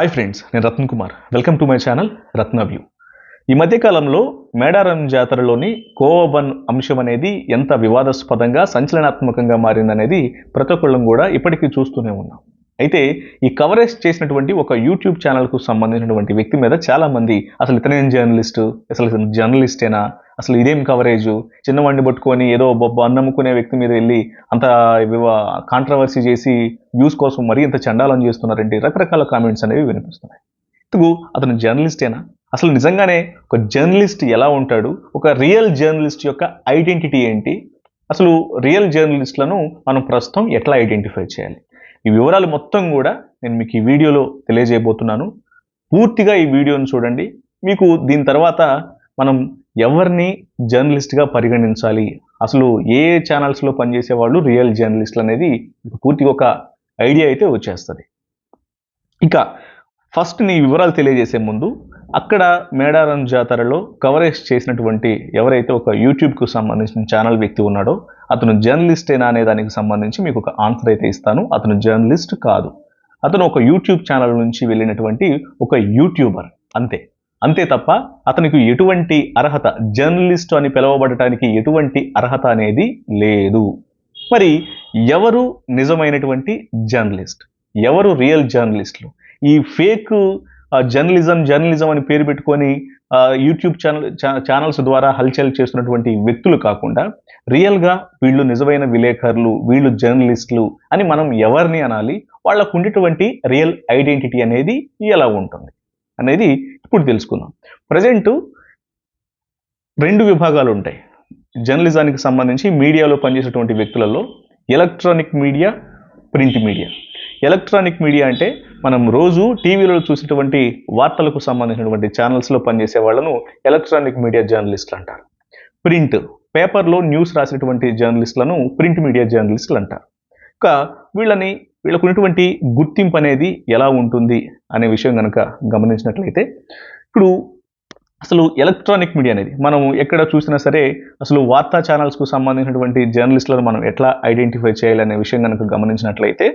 Hi friends నేను Ratn Kumar. Welcome to my channel Ratna view ఈ మధ్యకాలంలో మేడారం జాతరలోని కోవబన్ అంశం అనేది ఎంత వివాదాస్పదంగా సంచలనాత్మకంగా మారిందనేది ప్రతి ఒక్కళ్ళం కూడా ఇప్పటికీ చూస్తూనే ఉన్నాం. అయితే ఈ కవరేజ్ చేసినటువంటి ఒక యూట్యూబ్ ఛానల్కు సంబంధించినటువంటి వ్యక్తి మీద చాలామంది అసలు ఇతనేం జర్నలిస్టు అసలు జర్నలిస్టేనా అసలు ఇదేం కవరేజ్ చిన్న వండి పట్టుకొని ఏదో బొబ్బ అన్నమ్ముకునే వ్యక్తి మీద వెళ్ళి అంత కాంట్రవర్సీ చేసి వ్యూస్ కోసం మరీ ఇంత చండాలం చేస్తున్నారంటే రకరకాల కామెంట్స్ అనేవి వినిపిస్తున్నాయి. ఇందుకు అతను జర్నలిస్టేనా అసలు నిజంగానే ఒక జర్నలిస్ట్ ఎలా ఉంటాడు? ఒక రియల్ జర్నలిస్ట్ యొక్క ఐడెంటిటీ ఏంటి? అసలు రియల్ జర్నలిస్ట్లను మనం ప్రస్తుతం ఎట్లా ఐడెంటిఫై చేయాలి? ఈ వివరాలు మొత్తం కూడా నేను మీకు ఈ వీడియోలో తెలియజేయబోతున్నాను. పూర్తిగా ఈ వీడియోను చూడండి. మీకు దీని తర్వాత మనం ఎవరిని జర్నలిస్ట్గా పరిగణించాలి? అసలు ఏ ఏ ఛానల్స్లో పనిచేసే వాళ్ళు రియల్ జర్నలిస్టులు అనేది పూర్తిగా ఒక ఐడియా అయితే వచ్చేస్తుంది. ఇక ఫస్ట్ నీ వివరాలు తెలియజేసే ముందు అక్కడ మేడారం జాతరలో కవరేజ్ చేసినటువంటి ఎవరైతే ఒక యూట్యూబ్కు సంబంధించిన ఛానల్ వ్యక్తి ఉన్నాడో అతను జర్నలిస్టేనా అనే దానికి సంబంధించి మీకు ఒక ఆన్సర్ అయితే ఇస్తాను. అతను జర్నలిస్ట్ కాదు. అతను ఒక యూట్యూబ్ ఛానల్ నుంచి వెళ్ళినటువంటి ఒక యూట్యూబర్ అంతే. అంతే తప్ప అతనికి ఎటువంటి అర్హత జర్నలిస్ట్ అని పిలువబడటానికి ఎటువంటి అర్హత అనేది లేదు. మరి ఎవరు నిజమైనటువంటి జర్నలిస్ట్? ఎవరు రియల్ జర్నలిస్టులు? ఈ ఫేక్ జర్నలిజం జర్నలిజం అని పేరు పెట్టుకొని యూట్యూబ్ ఛానల్ ఛానల్స్ ద్వారా హల్చల్ చేస్తున్నటువంటి వ్యక్తులు కాకుండా రియల్గా వీళ్ళు నిజమైన విలేకరులు వీళ్ళు జర్నలిస్టులు అని మనం ఎవరిని అనాలి? వాళ్ళకు ఉండేటువంటి రియల్ ఐడెంటిటీ అనేది ఎలా ఉంటుంది? అనేది ఇప్పుడు తెలుసుకుందాం. ప్రజెంట్ రెండు విభాగాలు ఉంటాయి. జర్నలిజానికి సంబంధించి మీడియాలో పనిచేసేటువంటి వ్యక్తులలో electronic media print media electronic media అంటే మనం రోజు టీవీలో చూసేటువంటి వార్తలకు సంబంధించినటువంటి ఛానల్స్లో పనిచేసే వాళ్ళను ఎలక్ట్రానిక్ మీడియా జర్నలిస్టులు అంటారు. ప్రింట్ పేపర్లో న్యూస్ రాసినటువంటి జర్నలిస్టులను ప్రింట్ మీడియా జర్నలిస్టులు అంటారు. ఇంకా వీళ్ళని వీళ్ళకు ఉన్నటువంటి గుర్తింపు అనేది ఎలా ఉంటుంది అనే విషయం కనుక గమనించినట్లయితే ఇప్పుడు అసలు ఎలక్ట్రానిక్ మీడియా అనేది మనం ఎక్కడ చూసినా సరే అసలు వార్తా ఛానల్స్కు సంబంధించినటువంటి జర్నలిస్టులను మనం ఎట్లా ఐడెంటిఫై చేయాలనే విషయం కనుక గమనించినట్లయితే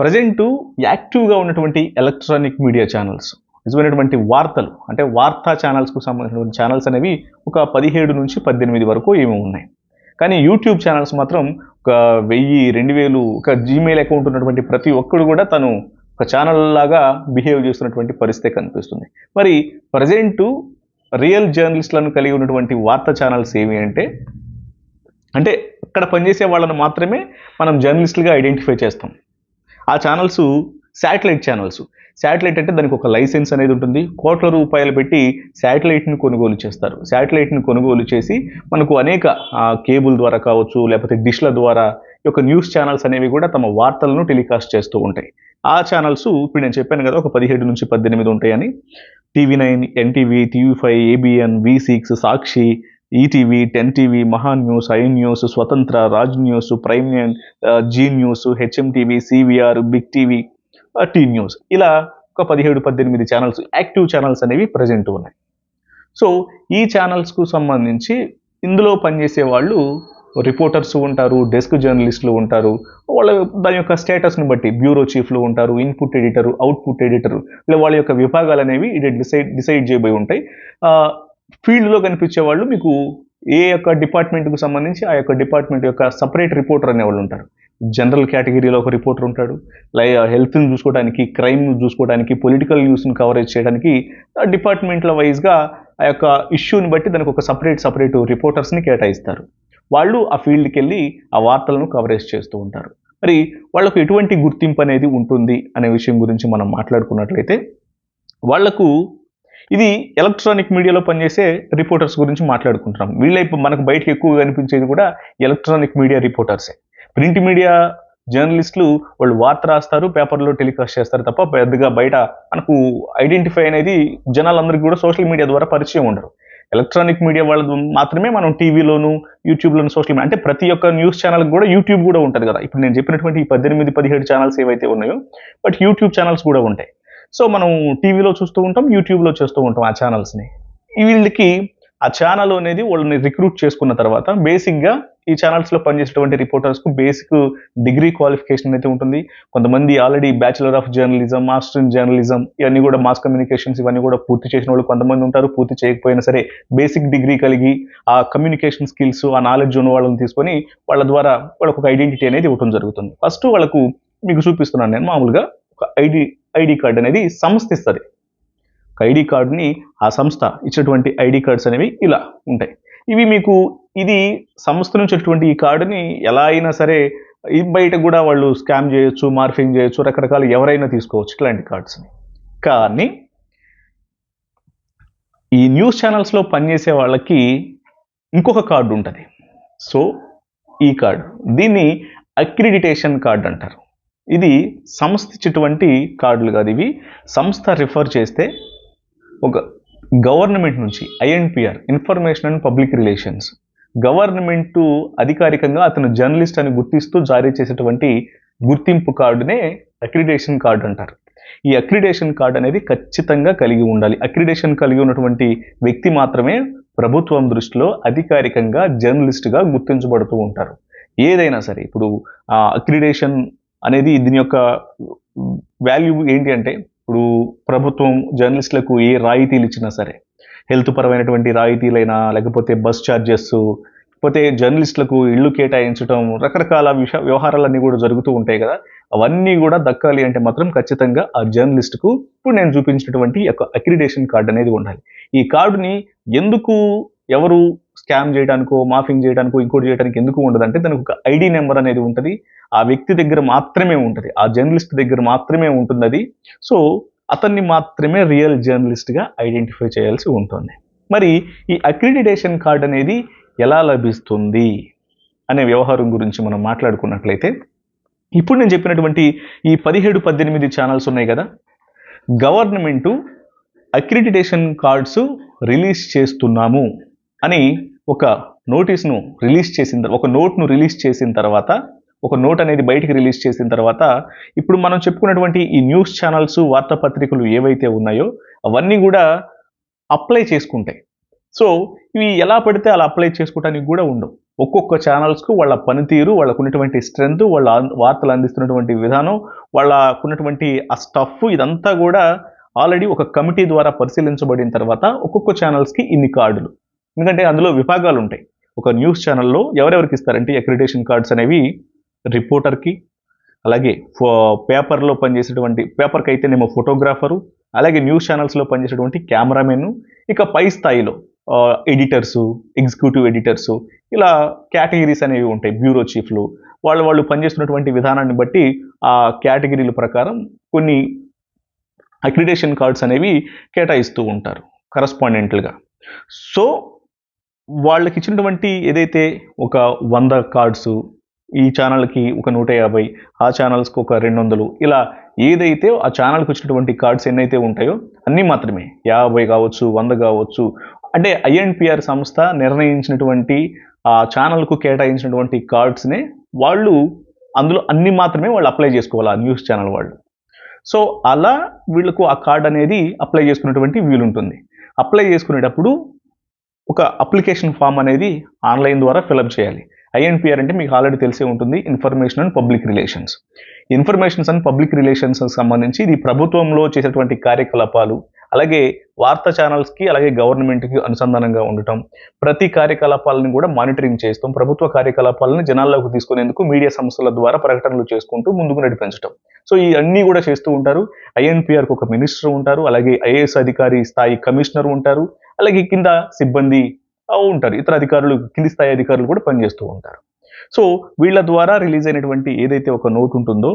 ప్రజెంట్ యాక్టివ్గా ఉన్నటువంటి ఎలక్ట్రానిక్ మీడియా ఛానల్స్ నిజమైనటువంటి వార్తలు అంటే వార్తా ఛానల్స్కు సంబంధించినటువంటి ఛానల్స్ అనేవి ఒక పదిహేడు నుంచి పద్దెనిమిది వరకు ఏమి ఉన్నాయి. కానీ యూట్యూబ్ ఛానల్స్ మాత్రం ఒక వెయ్యి రెండు వేలు ఒక జీమెయిల్ అకౌంట్ ఉన్నటువంటి ప్రతి ఒక్కడు కూడా తను ఒక ఛానల్ లాగా బిహేవ్ చేస్తున్నటువంటి పరిస్థితి కనిపిస్తుంది. మరి ప్రజెంట్ రియల్ జర్నలిస్టులను కలిగి ఉన్నటువంటి వార్తా ఛానల్స్ ఏమి అంటే అంటే అక్కడ పనిచేసే వాళ్ళను మాత్రమే మనం జర్నలిస్టులుగా ఐడెంటిఫై చేస్తాం. ఆ ఛానల్స్ శాటిలైట్ ఛానల్స్ శాటిలైట్ అంటే దానికి ఒక లైసెన్స్ అనేది ఉంటుంది. కోట్ల రూపాయలు పెట్టి శాటిలైట్ని కొనుగోలు చేస్తారు. శాటిలైట్ని కొనుగోలు చేసి మనకు అనేక కేబుల్ ద్వారా కావచ్చు లేకపోతే డిష్ల ద్వారా యొక్క న్యూస్ ఛానల్స్ అనేవి కూడా తమ వార్తలను టెలికాస్ట్ చేస్తూ ఉంటాయి. ఆ ఛానల్స్ ఇప్పుడు నేను చెప్పాను కదా ఒక పదిహేడు నుంచి పద్దెనిమిది ఉంటాయని. TV nine NTV TV five ABN V six Sakshi ETV ten TV Maha news I news Swatantra Raj news prime Zee news HM TV CVR big TV T news. ఇలా ఒక పదిహేడు పద్దెనిమిది ఛానల్స్ యాక్టివ్ ఛానల్స్ అనేవి present ఉన్నాయి. So ఈ ఛానల్స్కు సంబంధించి ఇందులో పనిచేసే వాళ్ళు రిపోర్టర్స్ ఉంటారు డెస్క్ జర్నలిస్టులు ఉంటారు వాళ్ళ దాని యొక్క స్టేటస్ని బట్టి బ్యూరో చీఫ్లు ఉంటారు ఇన్పుట్ ఎడిటరు అవుట్పుట్ ఎడిటర్ ఇలా వాళ్ళ యొక్క విభాగాలు అనేవి ఇది డిసైడ్ డిసైడ్ చేయబోయి ఉంటాయి. ఫీల్డ్లో కనిపించే వాళ్ళు మీకు ఏ యొక్క డిపార్ట్మెంట్కు సంబంధించి ఆ యొక్క డిపార్ట్మెంట్ యొక్క సపరేట్ రిపోర్టర్ అనేవాళ్ళు ఉంటారు. జనరల్ కేటగిరీలో ఒక రిపోర్టర్ ఉంటాడు. లై హెల్త్ని చూసుకోవడానికి క్రైమ్ చూసుకోవడానికి పొలిటికల్ న్యూస్ని కవరేజ్ చేయడానికి డిపార్ట్మెంట్ల వైజ్గా ఆ యొక్క ఇష్యూని బట్టి దానికి ఒక సపరేట్ సపరేట్ రిపోర్టర్స్ని కేటాయిస్తారు. వాళ్ళు ఆ ఫీల్డ్కి వెళ్ళి ఆ వార్తలను కవరేజ్ చేస్తూ ఉంటారు. మరి వాళ్ళకు ఎటువంటి గుర్తింపు అనేది ఉంటుంది అనే విషయం గురించి మనం మాట్లాడుకున్నట్లయితే వాళ్ళకు ఇది ఎలక్ట్రానిక్ మీడియాలో పనిచేసే రిపోర్టర్స్ గురించి మాట్లాడుకుంటున్నాం. వీళ్ళ మనకు బయటకు ఎక్కువగా కనిపించేది కూడా ఎలక్ట్రానిక్ మీడియా రిపోర్టర్సే ప్రింట్ మీడియా జర్నలిస్టులు వాళ్ళు వార్త రాస్తారు పేపర్లో టెలికాస్ట్ చేస్తారు తప్ప పెద్దగా బయట మనకు ఐడెంటిఫై అనేది జనాలందరికీ కూడా సోషల్ మీడియా ద్వారా పరిచయం ఉండరు ఎలక్ట్రానిక్ మీడియా వాళ్ళ మాత్రమే మనం టీవీలోను యూట్యూబ్లోను సోషల్ మీడియా అంటే ప్రతి ఒక్క న్యూస్ ఛానల్కి కూడా యూట్యూబ్ కూడా ఉంటుంది కదా. ఇప్పుడు నేను చెప్పినటువంటి ఈ పద్దెనిమిది పదిహేడు ఛానల్స్ ఏవైతే ఉన్నాయో బట్ యూట్యూబ్ ఛానల్స్ కూడా ఉంటాయి. సో మనం టీవీలో చూస్తూ ఉంటాం యూట్యూబ్లో చూస్తూ ఉంటాం ఆ ఛానల్స్ని వీళ్ళకి ఆ ఛానల్ అనేది వాళ్ళని రిక్రూట్ చేసుకున్న తర్వాత బేసిక్గా ఈ ఛానల్స్లో పనిచేసేటువంటి రిపోర్టర్స్కు బేసిక్ డిగ్రీ క్వాలిఫికేషన్ అయితే ఉంటుంది. కొంతమంది already bachelor of journalism master in journalism ఇవన్నీ కూడా మాస్ కమ్యూనికేషన్స్ ఇవన్నీ కూడా పూర్తి చేసిన వాళ్ళు కొంతమంది ఉంటారు. పూర్తి చేయకపోయినా సరే బేసిక్ డిగ్రీ కలిగి ఆ కమ్యూనికేషన్ స్కిల్స్ ఆ నాలెడ్జ్ ఉన్న వాళ్ళని తీసుకొని వాళ్ళ ద్వారా వాళ్ళకు ఒక ఐడెంటిటీ అనేది ఇవ్వడం జరుగుతుంది. ఫస్ట్ వాళ్ళకు మీకు చూపిస్తున్నాను నేను మామూలుగా ఒక ఐడి ఐడి కార్డ్ అనేది సంస్థ ఇస్తుంది. ఒక ఐడి కార్డుని ఆ సంస్థ ఇచ్చినటువంటి ఐడి కార్డ్స్ అనేవి ఇలా ఉంటాయి. ఇవి మీకు ఇది సంస్థ నుంచి వచ్చినటువంటి ఈ కార్డుని ఎలా అయినా సరే బయట కూడా వాళ్ళు స్కామ్ చేయొచ్చు మార్ఫింగ్ చేయొచ్చు రకరకాల ఎవరైనా తీసుకోవచ్చు ఇట్లాంటి కార్డ్స్ని. కానీ ఈ న్యూస్ ఛానల్స్లో పనిచేసే వాళ్ళకి ఇంకొక కార్డు ఉంటుంది. సో ఈ కార్డు. దీన్ని అక్రిడిటేషన్ కార్డు అంటారు. ఇది సంస్థ ఇచ్చేటువంటి కార్డులు కాదు ఇవి. సంస్థ రిఫర్ చేస్తే ఒక గవర్నమెంట్ నుంచి I N P R information and public relations. Government అధికారికంగా అతను జర్నలిస్ట్ అని గుర్తిస్తూ జారీ చేసేటువంటి గుర్తింపు కార్డునే అక్రిడేషన్ కార్డు అంటారు. ఈ అక్రిడేషన్ కార్డు అనేది ఖచ్చితంగా కలిగి ఉండాలి. అక్రిడేషన్ కలిగి ఉన్నటువంటి వ్యక్తి మాత్రమే ప్రభుత్వం దృష్టిలో అధికారికంగా జర్నలిస్ట్గా గుర్తించబడుతూ ఉంటారు. ఏదైనా సరే ఇప్పుడు ఆ అక్రిడేషన్ అనేది దీని యొక్క వాల్యూ ఏంటి అంటే ఇప్పుడు ప్రభుత్వం జర్నలిస్టులకు ఏ రాయితీలు ఇచ్చినా సరే హెల్త్ పరమైనటువంటి రాయితీలైనా లేకపోతే బస్ ఛార్జెస్ లేకపోతే జర్నలిస్టులకు ఇళ్ళు కేటాయించడం రకరకాల విష వ్యవహారాలన్నీ కూడా జరుగుతూ ఉంటాయి కదా. అవన్నీ కూడా దక్కాలి అంటే మాత్రం ఖచ్చితంగా ఆ జర్నలిస్ట్కు ఇప్పుడు నేను చూపించినటువంటి యొక్క అక్రిడేషన్ కార్డు అనేది ఉండాలి. ఈ కార్డుని ఎందుకు ఎవరు స్కామ్ చేయడానికో మాఫింగ్ చేయడానికో ఇంకోటి చేయడానికి ఎందుకు ఉండదంటే దానికి ఒక ఐడి నెంబర్ అనేది ఉంటుంది. ఆ వ్యక్తి దగ్గర మాత్రమే ఉంటుంది. ఆ జర్నలిస్ట్ దగ్గర మాత్రమే ఉంటుంది అది సో అతన్ని మాత్రమే రియల్ జర్నలిస్ట్గా ఐడెంటిఫై చేయాల్సి ఉంటుంది. మరి ఈ అక్రిడిటేషన్ కార్డ్ అనేది ఎలా లభిస్తుంది అనే వ్యవహారం గురించి మనం మాట్లాడుకున్నట్లయితే ఇప్పుడు నేను చెప్పినటువంటి ఈ పదిహేడు పద్దెనిమిది ఛానల్స్ ఉన్నాయి కదా గవర్నమెంటు అక్రిడిటేషన్ కార్డ్స్ రిలీజ్ చేస్తున్నాము. అని ఒక నోటీస్ను రిలీజ్ చేసిన ఒక నోట్ను రిలీజ్ చేసిన తర్వాత ఒక నోట్ అనేది బయటికి రిలీజ్ చేసిన తర్వాత ఇప్పుడు మనం చెప్పుకున్నటువంటి ఈ న్యూస్ ఛానల్స్ వార్తాపత్రికలు ఏవైతే ఉన్నాయో అవన్నీ కూడా అప్లై చేసుకుంటాయి. సో ఇవి ఎలా పడితే అలా అప్లై చేసుకోవడానికి కూడా ఉండవు. ఒక్కొక్క ఛానల్స్కు వాళ్ళ పనితీరు వాళ్ళకు ఉన్నటువంటి స్ట్రెంగ్త్ వాళ్ళ వార్తలు అందిస్తున్నటువంటి విధానం వాళ్ళకున్నటువంటి ఆ స్టఫ్ ఇదంతా కూడా ఆల్రెడీ ఒక కమిటీ ద్వారా పరిశీలించబడిన తర్వాత ఒక్కొక్క ఛానల్స్కి ఇన్ని కార్డులు. ఎందుకంటే అందులో విభాగాలు ఉంటాయి ఒక న్యూస్ ఛానల్లో ఎవరెవరికి ఇస్తారంటే అక్రిటేషన్ కార్డ్స్ అనేవి రిపోర్టర్కి అలాగే పేపర్లో పనిచేసేటువంటి పేపర్కి అయితేనేమో ఫోటోగ్రాఫరు అలాగే న్యూస్ ఛానల్స్లో పనిచేసేటువంటి కెమెరామెన్ ఇక పై స్థాయిలో ఎడిటర్సు ఎగ్జిక్యూటివ్ ఎడిటర్సు ఇలా కేటగిరీస్ అనేవి ఉంటాయి. బ్యూరో చీఫ్లు వాళ్ళు వాళ్ళు పనిచేస్తున్నటువంటి విధానాన్ని బట్టి ఆ కేటగిరీల ప్రకారం కొన్ని అక్రిడేషన్ కార్డ్స్ అనేవి కేటాయిస్తూ ఉంటారు కరస్పాండెంట్లుగా. సో వాళ్ళకి ఇచ్చినటువంటి ఏదైతే ఒక వంద కార్డ్స్ ఈ ఛానల్కి ఒక నూట యాభై ఆ ఛానల్స్కి ఒక రెండు వందలు ఇలా ఏదైతే ఆ ఛానల్కి వచ్చినటువంటి కార్డ్స్ ఎన్నైతే ఉంటాయో అన్నీ మాత్రమే. యాభై కావచ్చు వంద కావచ్చు. అంటే ఐఎన్పిఆర్ సంస్థ నిర్ణయించినటువంటి ఆ ఛానల్కు కేటాయించినటువంటి కార్డ్స్నే వాళ్ళు అందులో అన్ని మాత్రమే వాళ్ళు అప్లై చేసుకోవాలి ఆ న్యూస్ ఛానల్ వాళ్ళు. సో అలా వీళ్ళకు ఆ కార్డ్ అనేది అప్లై చేసుకునేటువంటి వీలుంటుంది. అప్లై చేసుకునేటప్పుడు ఒక అప్లికేషన్ ఫామ్ అనేది ఆన్లైన్ ద్వారా ఫిలప్ చేయాలి. ఐఎన్పిఆర్ అంటే మీకు ఆల్రెడీ తెలిసే ఉంటుంది information and public relations. Informations and public relations సంబంధించి ఇది ప్రభుత్వంలో చేసేటువంటి కార్యకలాపాలు అలాగే వార్తా ఛానల్స్కి అలాగే గవర్నమెంట్కి అనుసంధానంగా ఉండటం ప్రతి కార్యకలాపాలను కూడా మానిటరింగ్ చేస్తాం ప్రభుత్వ కార్యకలాపాలను జనాల్లోకి తీసుకునేందుకు మీడియా సంస్థల ద్వారా ప్రకటనలు చేసుకుంటూ ముందుకు నడిపించడం సో ఈ అన్నీ కూడా చేస్తూ ఉంటారు. ఐఎన్పిఆర్కి ఒక మినిస్టర్ ఉంటారు అలాగే ఐఏఎస్ అధికారి స్థాయి కమిషనర్ ఉంటారు. అలాగే కింద సిబ్బంది ఉంటారు. ఇతర అధికారులు కింది స్థాయి అధికారులు కూడా పనిచేస్తూ ఉంటారు. సో వీళ్ళ ద్వారా రిలీజ్ అయినటువంటి ఏదైతే ఒక నోట్ ఉంటుందో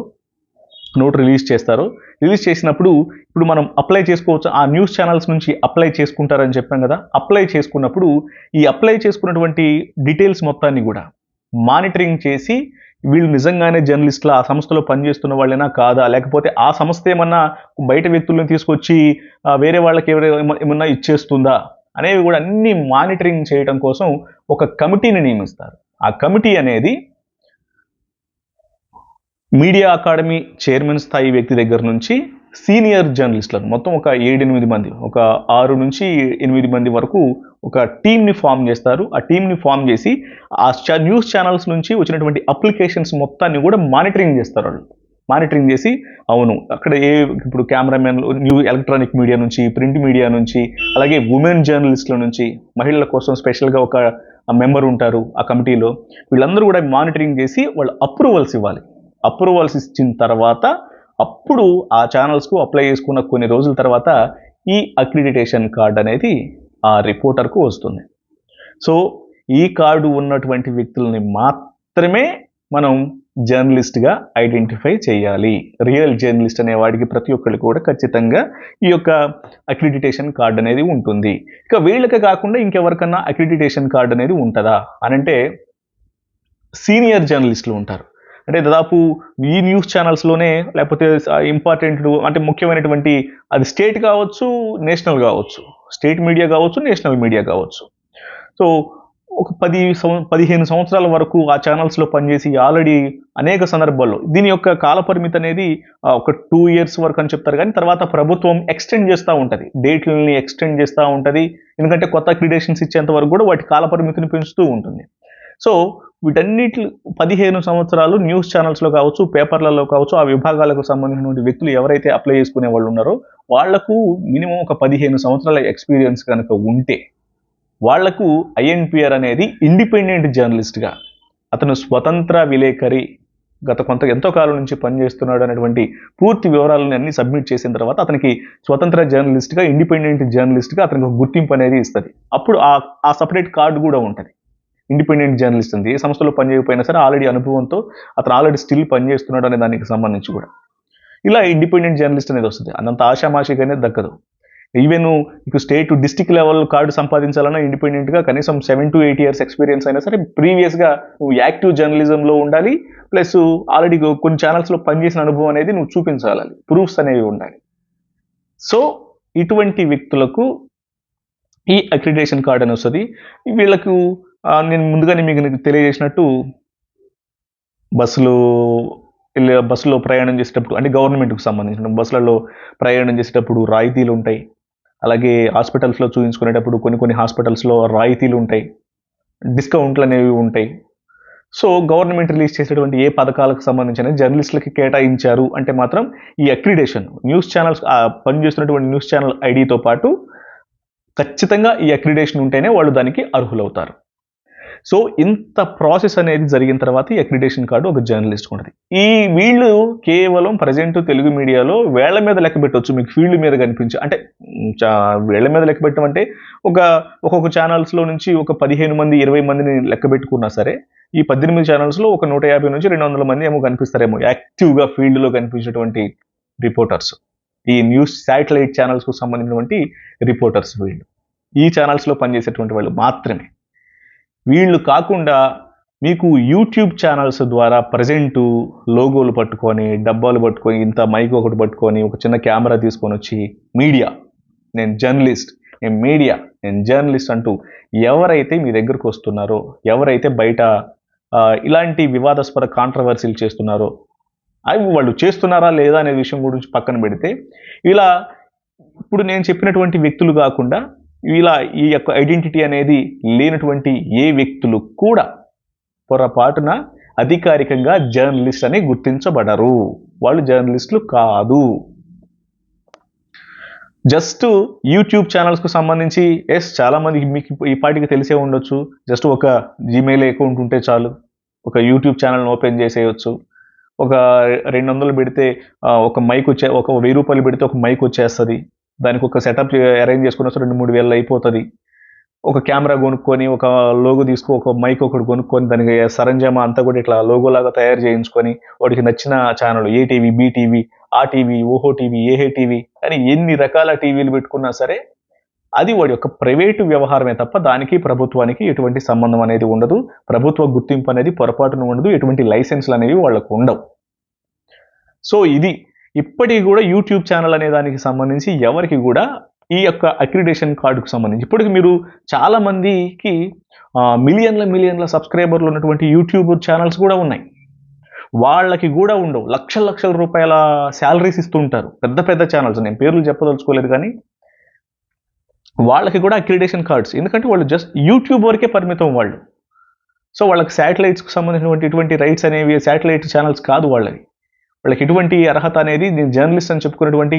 నోట్ రిలీజ్ చేస్తారో రిలీజ్ చేసినప్పుడు ఇప్పుడు మనం అప్లై చేసుకోవచ్చు. ఆ న్యూస్ ఛానల్స్ నుంచి అప్లై చేసుకుంటారని చెప్పాం కదా అప్లై చేసుకున్నప్పుడు ఈ అప్లై చేసుకున్నటువంటి డీటెయిల్స్ మొత్తాన్ని కూడా మానిటరింగ్ చేసి వీళ్ళు నిజంగానే జర్నలిస్టులు ఆ సంస్థలో పనిచేస్తున్న వాళ్ళైనా కాదా? లేకపోతే ఆ సంస్థ ఏమన్నా బయట వ్యక్తులను తీసుకొచ్చి వేరే వాళ్ళకి ఎవరైనా ఏమన్నా ఇచ్చేస్తుందా? అనేవి కూడా అన్ని మానిటరింగ్ చేయడం కోసం ఒక కమిటీని నియమిస్తారు. ఆ కమిటీ అనేది మీడియా అకాడమీ చైర్మన్ స్థాయి వ్యక్తి దగ్గర నుంచి సీనియర్ జర్నలిస్టులను మొత్తం ఒక ఏడెనిమిది మంది ఒక ఆరు నుంచి ఎనిమిది మంది వరకు ఒక టీంని ఫామ్ చేస్తారు. ఆ టీంని ఫామ్ చేసి ఆ న్యూస్ ఛానల్స్ నుంచి వచ్చినటువంటి అప్లికేషన్స్ మొత్తాన్ని కూడా మానిటరింగ్ చేస్తారు వాళ్ళు. మానిటరింగ్ చేసి అవును అక్కడ ఏ ఇప్పుడు కెమెరామెన్లు న్యూ ఎలక్ట్రానిక్ మీడియా నుంచి ప్రింట్ మీడియా నుంచి అలాగే ఉమెన్ జర్నలిస్టుల నుంచి మహిళల కోసం స్పెషల్గా ఒక మెంబర్ ఉంటారు ఆ కమిటీలో. వీళ్ళందరూ కూడా మానిటరింగ్ చేసి వాళ్ళు అప్రూవల్స్ ఇవ్వాలి. అప్రూవల్స్ ఇచ్చిన తర్వాత అప్పుడు ఆ ఛానల్స్కు అప్లై చేసుకున్న కొన్ని రోజుల తర్వాత ఈ అక్రిడిటేషన్ కార్డ్ అనేది ఆ రిపోర్టర్కు వస్తుంది. సో ఈ కార్డు ఉన్నటువంటి వ్యక్తుల్ని మాత్రమే మనం జర్నలిస్ట్గా ఐడెంటిఫై చేయాలి. రియల్ జర్నలిస్ట్ అనే వాడికి ప్రతి ఒక్కరికి కూడా ఖచ్చితంగా ఈ యొక్క అక్రిడిటేషన్ కార్డు అనేది ఉంటుంది. ఇక వీళ్ళకి కాకుండా ఇంకెవరికన్నా అక్రిడిటేషన్ కార్డు అనేది ఉంటుందా? అనంటే సీనియర్ జర్నలిస్టులు ఉంటారు. అంటే దాదాపు ఈ న్యూస్ ఛానల్స్లోనే లేకపోతే ఇంపార్టెంట్ అంటే ముఖ్యమైనటువంటి అది స్టేట్ కావచ్చు నేషనల్ కావచ్చు. స్టేట్ మీడియా కావచ్చు నేషనల్ మీడియా కావచ్చు. సో ఒక పది సంవ పదిహేను సంవత్సరాల వరకు ఆ ఛానల్స్లో పనిచేసి ఆల్రెడీ అనేక సందర్భాల్లో దీని యొక్క కాలపరిమితి అనేది ఒక టూ ఇయర్స్ వరకు అని చెప్తారు కానీ తర్వాత ప్రభుత్వం ఎక్స్టెండ్ చేస్తూ ఉంటుంది. డేట్లని ఎక్స్టెండ్ చేస్తూ ఉంటుంది. ఎందుకంటే కొత్త క్రిడేషన్స్ ఇచ్చేంత వరకు కూడా వాటి కాల పరిమితిని పెంచుతూ ఉంటుంది. సో వీటన్నిటి పదిహేను సంవత్సరాలు న్యూస్ ఛానల్స్లో కావచ్చు పేపర్లలో కావచ్చు ఆ విభాగాలకు సంబంధించినటువంటి వ్యక్తులు ఎవరైతే అప్లై చేసుకునే వాళ్ళు ఉన్నారో వాళ్ళకు మినిమం ఒక పదిహేను సంవత్సరాల ఎక్స్పీరియన్స్ కనుక ఉంటే వాళ్ళకు ఐఎన్పిఆర్ అనేది ఇండిపెండెంట్ జర్నలిస్ట్గా అతను స్వతంత్ర విలేకరి గత కొంత ఎంతో కాలం నుంచి పనిచేస్తున్నాడు అనేటువంటి పూర్తి వివరాలను అన్ని సబ్మిట్ చేసిన తర్వాత అతనికి స్వతంత్ర జర్నలిస్ట్గా ఇండిపెండెంట్ జర్నలిస్ట్గా అతనికి ఒక గుర్తింపు అనేది ఇస్తుంది. అప్పుడు ఆ ఆ సపరేట్ కార్డు కూడా ఉంటుంది. ఇండిపెండెంట్ జర్నలిస్ట్ ఉంది. ఏ సంస్థలో పనిచేయకపోయినా సరే ఆల్రెడీ అనుభవంతో అతను ఆల్రెడీ స్టిల్ పనిచేస్తున్నాడు అనే దానికి సంబంధించి కూడా. ఇలా ఇండిపెండెంట్ జర్నలిస్ట్ అనేది వస్తుంది. అంత ఆషామాషిగా అనేది దక్కదు. ఈవెన్ నీకు స్టేట్ డిస్టిక్ లెవెల్ కార్డు సంపాదించాలన్నా ఇండిపెండెంట్గా కనీసం seven to eight years experience అయినా సరే ప్రీవియస్గా నువ్వు యాక్టివ్ జర్నలిజంలో ఉండాలి. ప్లస్ ఆల్రెడీ కొన్ని ఛానల్స్లో పనిచేసిన అనుభవం అనేది నువ్వు చూపించాలి. ప్రూఫ్స్ అనేవి ఉండాలి. సో ఇటువంటి వ్యక్తులకు ఈ అక్రిడేషన్ కార్డ్ అని వస్తుంది. వీళ్ళకు నేను ముందుగానే మీకు నీకు తెలియజేసినట్టు బస్సులు వెళ్ళే బస్సులో ప్రయాణం చేసేటప్పుడు అంటే గవర్నమెంట్కి సంబంధించిన బస్సులలో ప్రయాణం చేసేటప్పుడు రాయితీలు ఉంటాయి. అలాగే హాస్పిటల్స్లో చూపించుకునేటప్పుడు కొన్ని కొన్ని హాస్పిటల్స్లో రాయితీలు ఉంటాయి. డిస్కౌంట్లు అనేవి ఉంటాయి. సో గవర్నమెంట్ రిలీజ్ చేసేటువంటి ఏ పథకాలకు సంబంధించిన జర్నలిస్టులకి కేటాయించారు అంటే మాత్రం ఈ అక్రిడేషన్. న్యూస్ ఛానల్స్ పనిచేస్తున్నటువంటి న్యూస్ ఛానల్ ఐడితో పాటు ఖచ్చితంగా ఈ అక్రిడేషన్ ఉంటేనే వాళ్ళు దానికి అర్హులవుతారు. సో ఇంత ప్రాసెస్ అనేది జరిగిన తర్వాత ఈ అక్రిడేషన్ కార్డు ఒక జర్నలిస్ట్ ఉంటుంది ఈ వీళ్ళు కేవలం ప్రజెంట్ తెలుగు మీడియాలో వేళ్ళ మీద లెక్క పెట్టవచ్చు మీకు ఫీల్డ్ మీద కనిపించి అంటే వేళ్ళ మీద లెక్క పెట్టడం అంటే ఒక ఒక్కొక్క ఛానల్స్లో నుంచి ఒక పదిహేను మంది ఇరవై మందిని లెక్క పెట్టుకున్నా సరే ఈ పద్దెనిమిది ఛానల్స్లో ఒక నూట యాభై నుంచి రెండు వందల మంది ఏమో కనిపిస్తారేమో యాక్టివ్గా ఫీల్డ్లో కనిపించేటువంటి రిపోర్టర్స్. ఈ న్యూస్ శాటిలైట్ ఛానల్స్కు సంబంధించినటువంటి రిపోర్టర్స్ వీళ్ళు. ఈ ఛానల్స్లో పనిచేసేటువంటి వాళ్ళు మాత్రమే. వీళ్ళు కాకుండా మీకు యూట్యూబ్ ఛానల్స్ ద్వారా ప్రజెంట్ లోగోలు పట్టుకొని డబ్బాలు పట్టుకొని ఇంత మైక్ ఒకటి పట్టుకొని ఒక చిన్న కెమెరా తీసుకొని వచ్చి మీడియా. నేను జర్నలిస్ట్ నేను మీడియా నేను జర్నలిస్ట్ అంటూ ఎవరైతే మీ దగ్గరకు వస్తున్నారో ఎవరైతే బయట ఇలాంటి వివాదాస్పద కాంట్రవర్సీలు చేస్తున్నారో అవి వాళ్ళు చేస్తున్నారా లేదా అనే విషయం గురించి పక్కన పెడితే ఇలా ఇప్పుడు నేను చెప్పినటువంటి వ్యక్తులు కాకుండా ఇలా ఈ యొక్క ఐడెంటిటీ అనేది లేనటువంటి ఏ వ్యక్తులు కూడా పొరపాటున అధికారికంగా జర్నలిస్ట్ అని గుర్తించబడరు. వాళ్ళు జర్నలిస్టులు కాదు. జస్ట్ యూట్యూబ్ ఛానల్స్కు సంబంధించి ఎస్ చాలామందికి మీకు ఈ పాటికి తెలిసే ఉండొచ్చు. జస్ట్ ఒక జీమెయిల్ అకౌంట్ ఉంటే చాలు. ఒక యూట్యూబ్ ఛానల్ని ఓపెన్ చేసేయచ్చు. ఒక రెండు వందలు పెడితే ఒక మైక్ వచ్చే ఒక వెయ్యి రూపాయలు పెడితే ఒక మైక్ వచ్చేస్తుంది. దానికి ఒక సెటప్ అరేంజ్ చేసుకున్న రెండు మూడు వేలు అయిపోతుంది. ఒక కెమెరా కొనుక్కొని ఒక లోగో తీసుకో ఒక మైక్ ఒకటి కొనుక్కొని దానికి సరంజామా అంతా కూడా ఇట్లా లోగోలాగా లాగా తయారు చేయించుకొని వాడికి నచ్చిన channel A TV B TV ఆ టీవీ ఓహో టీవీ ఏహే టీవీ అని ఎన్ని రకాల టీవీలు పెట్టుకున్నా సరే అది వాడి యొక్క ప్రైవేటు వ్యవహారమే తప్ప దానికి ప్రభుత్వానికి ఎటువంటి సంబంధం అనేది ఉండదు. ప్రభుత్వ గుర్తింపు అనేది పొరపాటున ఉండదు. ఎటువంటి లైసెన్స్లు అనేవి వాళ్ళకు ఉండవు. సో ఇది ఇప్పటికి కూడా యూట్యూబ్ ఛానల్ అనే దానికి సంబంధించి ఎవరికి కూడా ఈ యొక్క అక్రిడేషన్ కార్డుకు సంబంధించి ఇప్పటికి మీరు చాలామందికి మిలియన్ల మిలియన్ల సబ్స్క్రైబర్లు ఉన్నటువంటి యూట్యూబ్ ఛానల్స్ కూడా ఉన్నాయి. వాళ్ళకి కూడా ఉండవు. లక్షల లక్షల రూపాయల శాలరీస్ ఇస్తుంటారు. పెద్ద పెద్ద ఛానల్స్ నేను పేర్లు చెప్పదలుచుకోలేదు కానీ వాళ్ళకి కూడా అక్రిడేషన్ కార్డ్స్ ఎందుకంటే వాళ్ళు జస్ట్ యూట్యూబ్ వరకే పరిమితం వాళ్ళు. సో వాళ్ళకి శాటిలైట్స్కి సంబంధించినటువంటి ఇటువంటి రైట్స్ అనేవి శాటిలైట్ ఛానల్స్ కాదు వాళ్ళవి. వాళ్ళకి ఎటువంటి అర్హత అనేది నేను జర్నలిస్ట్ అని చెప్పుకున్నటువంటి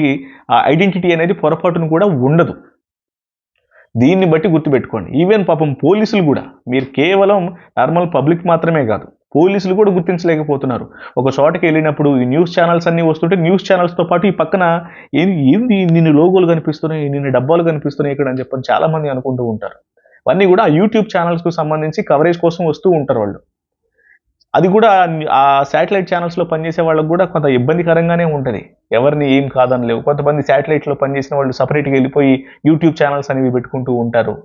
ఆ ఐడెంటిటీ అనేది పొరపాటును కూడా ఉండదు. దీన్ని బట్టి గుర్తుపెట్టుకోండి. ఈవెన్ పాపం పోలీసులు కూడా మీరు కేవలం నార్మల్ పబ్లిక్ మాత్రమే కాదు పోలీసులు కూడా గుర్తించలేకపోతున్నారు. ఒక చోటకి వెళ్ళినప్పుడు ఈ న్యూస్ ఛానల్స్ అన్నీ వస్తుంటే న్యూస్ ఛానల్స్తో పాటు ఈ పక్కన ఏంది ఏంది నిన్ను లోగోలు కనిపిస్తున్నాయి నిన్ను డబ్బాలు కనిపిస్తున్నాయి ఇక్కడ అని చెప్పని చాలామంది అనుకుంటూ ఉంటారు. అవన్నీ కూడా యూట్యూబ్ ఛానల్స్కు సంబంధించి కవరేజ్ కోసం వస్తూ ఉంటారు వాళ్ళు. అది కూడా ఆ శాటిలైట్ ఛానల్స్లో పనిచేసే వాళ్ళకి కూడా కొంత ఇబ్బందికరంగానే ఉంటుంది. ఎవరిని ఏం కాదని లేవు కొంతమంది శాటిలైట్లో పనిచేసిన వాళ్ళు సపరేట్గా వెళ్ళిపోయి యూట్యూబ్ ఛానల్స్ అనేవి పెట్టుకుంటూ ఉంటారు.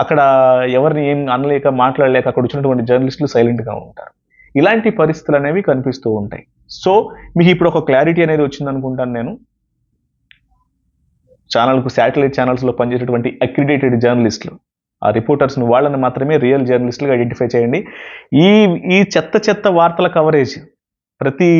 అక్కడ ఎవరిని ఏం అనలేక మాట్లాడలేక అక్కడ వచ్చినటువంటి జర్నలిస్టులు సైలెంట్గా ఉంటారు. ఇలాంటి పరిస్థితులు అనేవి కనిపిస్తూ ఉంటాయి. సో మీకు ఇప్పుడు ఒక క్లారిటీ అనేది వచ్చింది అనుకుంటాను నేను. ఛానల్కు శాటిలైట్ ఛానల్స్లో పనిచేసేటువంటి అక్రిడేటెడ్ జర్నలిస్టులు రిపోర్టర్స్ని వాళ్ళని మాత్రమే రియల్ జర్నలిస్టులుగా ఐడెంటిఫై చేయండి. ఈ ఈ చెత్త చెత్త వార్తల కవరేజ్ ప్రతి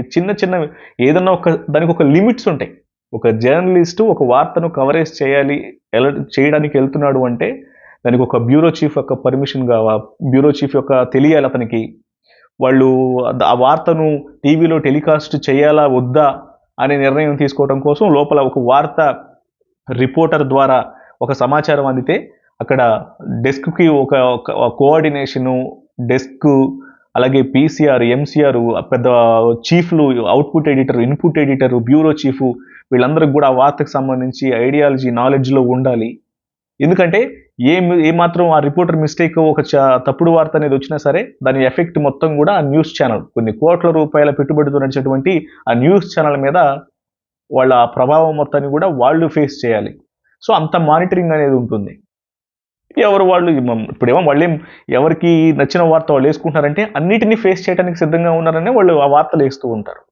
చిన్న చిన్న ఏదన్నా ఒక దానికి ఒక లిమిట్స్ ఉంటాయి. ఒక జర్నలిస్టు ఒక వార్తను కవరేజ్ చేయాలి ఎలా చేయడానికి వెళ్తున్నాడు అంటే దానికి ఒక బ్యూరో చీఫ్ యొక్క పర్మిషన్ కావా బ్యూరో చీఫ్ యొక్క తెలియాలి అతనికి. వాళ్ళు ఆ వార్తను టీవీలో టెలికాస్ట్ చేయాలా వద్దా అనే నిర్ణయం తీసుకోవడం కోసం లోపల ఒక వార్త రిపోర్టర్ ద్వారా ఒక సమాచారం అందితే అక్కడ డెస్క్కి ఒక కోఆర్డినేషను డెస్క్ అలాగే పీసీఆర్ ఎంసీఆర్ పెద్ద చీఫ్లు output editor input editor bureau chief వీళ్ళందరికి కూడా ఆ వార్తకు సంబంధించి ఐడియాలజీ నాలెడ్జ్లో ఉండాలి. ఎందుకంటే ఏ ఏమాత్రం ఆ రిపోర్టర్ మిస్టేక్ ఒక తప్పుడు వార్త అనేది వచ్చినా సరే దాని ఎఫెక్ట్ మొత్తం కూడా ఆ న్యూస్ ఛానల్ కొన్ని కోట్ల రూపాయల పెట్టుబడితో నడిచేటువంటి ఆ న్యూస్ ఛానల్ మీద వాళ్ళ ప్రభావం మొత్తాన్ని కూడా వాళ్ళు ఫేస్ చేయాలి. సో అంత మానిటరింగ్ అనేది ఉంటుంది. ఎవరు వాళ్ళు ఇప్పుడేమో వాళ్ళేం ఎవరికి నచ్చిన వార్త వాళ్ళు వేసుకుంటున్నారంటే అన్నిటినీ ఫేస్ చేయడానికి సిద్ధంగా ఉన్నారని వాళ్ళు ఆ వార్తలు వేస్తూ ఉంటారు.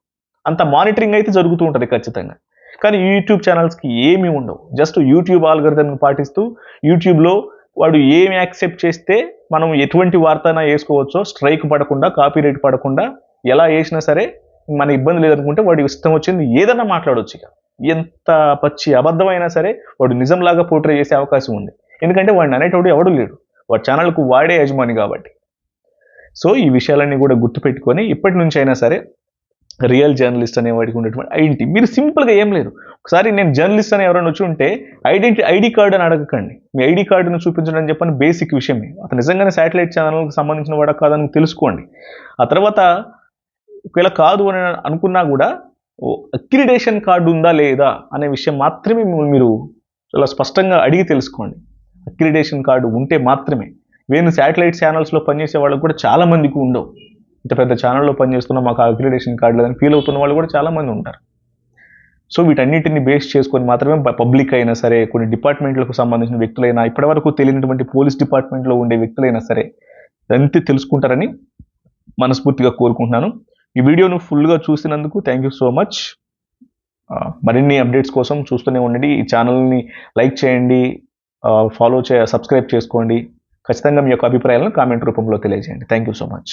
అంత మానిటరింగ్ అయితే జరుగుతూ ఉంటుంది ఖచ్చితంగా. కానీ యూట్యూబ్ ఛానల్స్కి ఏమీ ఉండవు. జస్ట్ యూట్యూబ్ ఆల్గరిథం పాటిస్తూ యూట్యూబ్లో వాడు ఏమి యాక్సెప్ట్ చేస్తే మనం ఎటువంటి వార్తనా వేసుకోవచ్చో స్ట్రైక్ పడకుండా కాపీ రేట్ పడకుండా ఎలా వేసినా సరే మన ఇబ్బంది లేదనుకుంటే వాడు ఇష్టం వచ్చింది ఏదన్నా మాట్లాడవచ్చు ఇక. ఎంత పచ్చి అబద్ధమైనా సరే వాడు నిజంలాగా పోర్ట్రే చేసే అవకాశం ఉంది. ఎందుకంటే వాడిని అనేటోడు ఎవడు లేడు. వాడి ఛానల్కు వాడే యజమాని కాబట్టి. సో ఈ విషయాలన్నీ కూడా గుర్తుపెట్టుకొని ఇప్పటి నుంచి అయినా సరే రియల్ జర్నలిస్ట్ అనే వాడికి ఉండేటువంటి ఐడెంటిటీ. మీరు సింపుల్గా ఏం లేదు. ఒకసారి నేను జర్నలిస్ట్ అని ఎవరైనా వచ్చి ఉంటే ఐడెంటి ఐడి కార్డు అని అడగకండి. మీ ఐడి కార్డును చూపించడం అని చెప్పని బేసిక్ విషయమే అతను నిజంగానే శాటిలైట్ ఛానల్కి సంబంధించిన వాడు కాదని తెలుసుకోండి. ఆ తర్వాత ఒకవేళ కాదు అని అనుకున్నా కూడా అక్రిడేషన్ కార్డు ఉందా లేదా అనే విషయం మాత్రమే మీరు చాలా స్పష్టంగా అడిగి తెలుసుకోండి. అక్రిడేషన్ కార్డు ఉంటే మాత్రమే. వేను శాటిలైట్ ఛానల్స్లో పనిచేసే వాళ్ళు కూడా చాలామందికి ఉండవు. ఇంత పెద్ద ఛానల్లో పనిచేస్తున్న మాకు అక్రిడేషన్ కార్డు లేదని ఫీల్ అవుతున్న వాళ్ళు కూడా చాలామంది ఉంటారు. సో వీటన్నిటిని బేస్ చేసుకొని మాత్రమే పబ్లిక్ అయినా సరే కొన్ని డిపార్ట్మెంట్లకు సంబంధించిన వ్యక్తులైనా ఇప్పటివరకు తెలియనటువంటి పోలీస్ డిపార్ట్మెంట్లో ఉండే వ్యక్తులైనా సరే అంతే తెలుసుకుంటారని మనస్ఫూర్తిగా కోరుకుంటున్నాను. ఈ వీడియోను ఫుల్గా చూసినందుకు థ్యాంక్ యూ సో మచ్ మరిన్ని అప్డేట్స్ కోసం చూస్తూనే ఉండండి. ఈ ఛానల్ని లైక్ చేయండి. ఫాలో చే సబ్స్క్రైబ్ చేసుకోండి. ఖచ్చితంగా మీ యొక్క అభిప్రాయాలను కామెంట్ రూపంలో తెలియజేయండి. Thank you so much